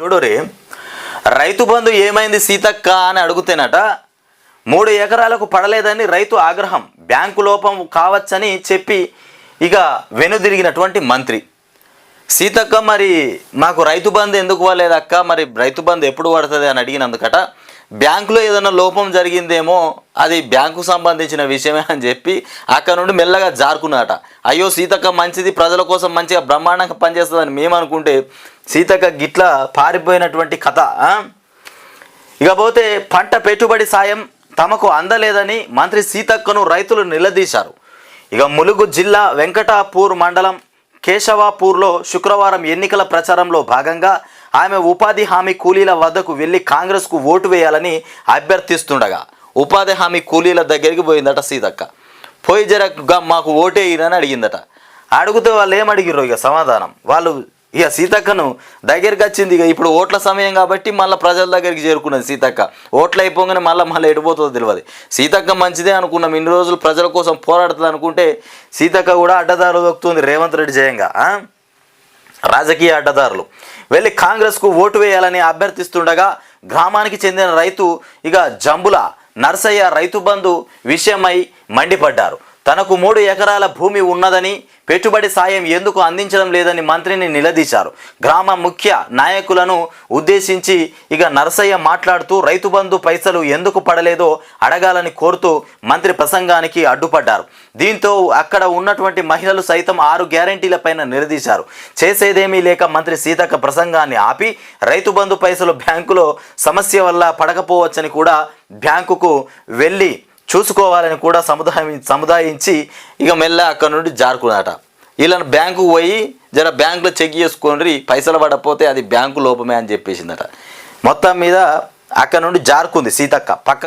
చూడురి రైతు బంధు ఏమైంది సీతక్క అని అడుగుతేనట మూడు ఎకరాలకు పడలేదని రైతు ఆగ్రహం బ్యాంకు లోపం కావచ్చని చెప్పి ఇక వెనుదిరిగినటువంటి మంత్రి. సీతక్క మరి మాకు రైతు బంధు ఎందుకు పడలేదక్క మరి రైతు బంధు ఎప్పుడు పడుతుంది అని అడిగినందుకట బ్యాంకులో ఏదైనా లోపం జరిగిందేమో అది బ్యాంకు సంబంధించిన విషయమే అని చెప్పి అక్కడ నుండి మెల్లగా జారుకున్నాట అయ్యో సీతక్క మంచిది ప్రజల కోసం మంచిగా బ్రహ్మాండంగా పనిచేస్తుందని మేము అనుకుంటే సీతక్క గిట్ల పారిపోయినటువంటి కథ ఇకపోతే పంట పెట్టుబడి సాయం తమకు అందలేదని మంత్రి సీతక్కను రైతులు నిలదీశారు. ఇక ములుగు జిల్లా వెంకటాపూర్ మండలం కేశవాపూర్లో శుక్రవారం ఎన్నికల ప్రచారంలో భాగంగా ఆమె ఉపాధి హామీ కూలీల వద్దకు వెళ్ళి కాంగ్రెస్కు ఓటు వేయాలని అభ్యర్థిస్తుండగా ఉపాధి హామీ కూలీల దగ్గరికి పోయిందట సీతక్క. పోయి జర మాకు ఓటేయనని అడిగిందట. అడిగితే వాళ్ళు ఏం అడిగిర్రు ఇక సమాధానం. వాళ్ళు ఇక సీతక్కను దగ్గరికి వచ్చింది ఇక ఇప్పుడు ఓట్ల సమయం కాబట్టి మళ్ళీ ప్రజల దగ్గరికి చేరుకున్నది సీతక్క. ఓట్లు అయిపోగానే మళ్ళీ మళ్ళీ ఎడిపోతుందో తెలియదు సీతక్క మంచిదే అనుకున్నాం. ఇన్ని రోజులు ప్రజల కోసం పోరాడుతుంది అనుకుంటే సీతక్క కూడా అడ్డదారు దొక్కుతుంది రేవంత్ రెడ్డి జయంగా రాజకీయ అడ్డదారులు. వెళ్ళి కాంగ్రెస్కు ఓటు వేయాలని అభ్యర్థిస్తుండగా గ్రామానికి చెందిన రైతు ఇక జంబుల నర్సయ్య రైతు బంధు విషయమై మండిపడ్డారు. తనకు మూడు ఎకరాల భూమి ఉన్నదని పెట్టుబడి సాయం ఎందుకు అందించడం లేదని మంత్రిని నిలదీశారు. గ్రామ ముఖ్య నాయకులను ఉద్దేశించి ఇక నరసయ్య మాట్లాడుతూ రైతు బంధు పైసలు ఎందుకు పడలేదో అడగాలని కోరుతూ మంత్రి ప్రసంగానికి అడ్డుపడ్డారు. దీంతో అక్కడ ఉన్నటువంటి మహిళలు సైతం ఆరు గ్యారంటీలపైన నిలదీశారు. చేసేదేమీ లేక మంత్రి సీతక్క ప్రసంగాన్ని ఆపి రైతు బంధు పైసలు బ్యాంకులో సమస్య వల్ల పడకపోవచ్చని కూడా బ్యాంకుకు వెళ్ళి చూసుకోవాలని కూడా సముదాయం సముదాయించి ఇక మెల్ల అక్కడ నుండి జారుకున్నాట వీళ్ళని బ్యాంకుకు పోయి జర బ్యాంకులో చెక్ చేసుకొని పైసలు పడకపోతే అది బ్యాంకు లోపమే అని చెప్పేసిందట. మొత్తం మీద అక్కడ నుండి జారుకుంది సీతక్క. పక్క